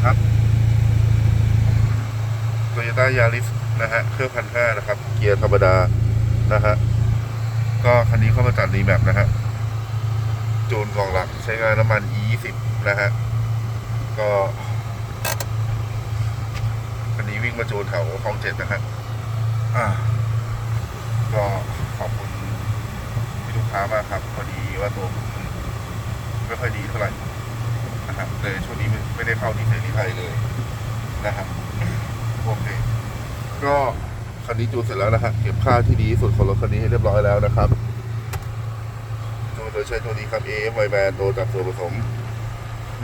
นะครับโตโยต้ายาริสนะฮะ เครื่องพันห้านะครับ เกียร์ธรรมดา นะฮะ ก็คันนี้เข้ามาจัดรีแมปนะฮะจูนกล่องหลักใช้งานน้ำมัน E 2 0 นะฮะ ก็คันนี้วิ่งมาจูนแถวคลองเจ็ดนะฮะอ่าก็ขอบคุณที่ลูกค้ามากครับ พอดีว่าตัวไม่ค่อยดีเท่าไหร่ นะครับเลยช่วงนี้ไม่ได้เข้าที่เซรีไทยเลยนะครับโอเคก็คันนี้จูนเสร็จแล้วนะฮะเก็บค่าที่ดีที่สุดของรถคันนี้ให้เรียบร้อยแล้วนะครับจูนโดยใช้ตัวนี้ครับ AF ไวแบนตัวจากส่วนผสม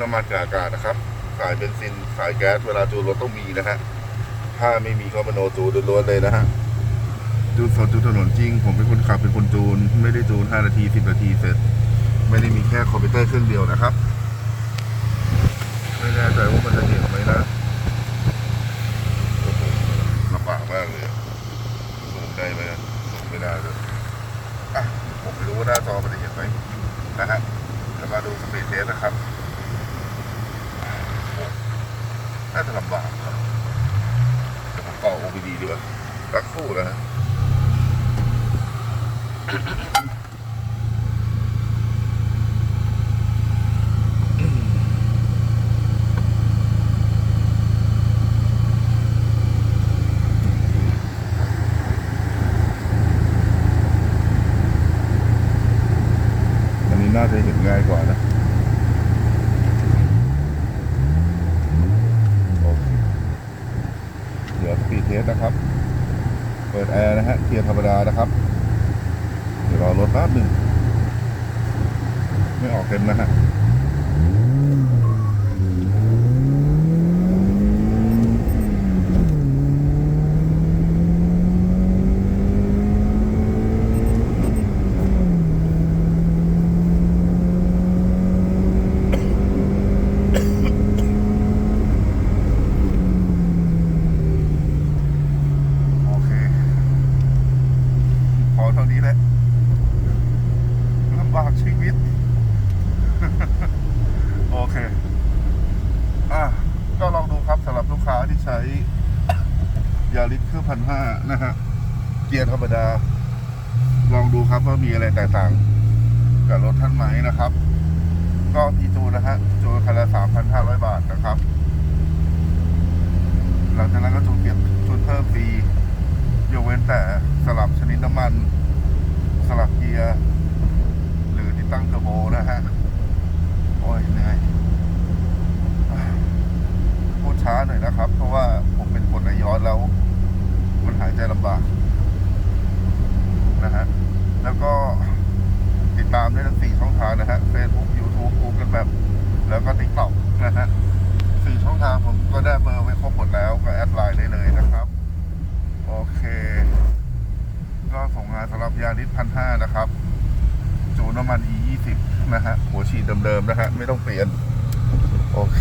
น้ำมันกับอากาศนะครับ สายเบนซินสายแก๊สเวลาจูนรถต้องมีนะฮะถ้าไม่มีก็มโนจูนล้วนเลยนะฮะจูนสดจูนถนนจริง ผมเป็นคนขับเป็นคนจูน ไม่ได้จูน 5 นาที 10 นาทีเสร็จ ไม่ได้มีแค่คอมพิวเตอร์เครื่องเดียวนะครับ ไม่แน่ใจว่ามันจะเห็นไหมนะโอ้โหลำบากมากเลยสูงได้ไหมสูงไม่ได้เลยอะผมไม่รู้ว่าหน้าจอมันจะเห็นไหมนะฮะแล้วมาดูสปีดเทสนะครับน่าจะลำบากครับเดี๋ยวผมต่อ OBD ดีกว่ารักคู่นะฮะ นนี้น่าจะเห็นง่ายกว่านะโอเคเดี๋ยวสปีดเทสนะครับ เปิดแอร์นะฮะเกียร์ธรรมดานะครับ เดี๋ยวรอรถแป๊บหนึ่งไม่ออกเต็มนะฮะ โอเค พอเท่านี้แหละลำบากชีวิต โอเคอะก็ลองดูครับสำหรับลูกค้าที่ใช้ยาริสเครื่องพันห้านะฮะ เกียร์ธรรมดา ลองดูครับว่ามีอะไรแตกต่างกับรถท่านไหมนะครับ ก็ที่จูนนะฮะ จูนคันละสามพันห้าร้อยบาทนะครับ หลังจากนั้นก็จูนเก็บจูนเพิ่มฟรี ยกเว้นแต่สลับชนิดน้ำมัน สลับเกียร์ ห โบนะฮะ โอ้ยเหนื่อยพูดช้าหน่อยนะครับ เพราะว่าผมเป็นคนในย้อนแล้ว มันหายใจลำบาก นะฮะ แล้วก็ติดตามได้ทั้งสี่ช่องทางนะฮะ Facebook YouTube Google Map แล้วก็ TikTok นะฮะสี่ช่องทางผมก็ได้เบอร์ไว้ครบหมดแล้วก็แอดไลน์ได้เลยนะครับ โอเค ก็ส่งงานสำหรับยาริสพันห้านะครับ น้ำมัน e 2 0 นะฮะหัวฉีดเดิมๆนะฮะไม่ต้องเปลี่ยน โอเค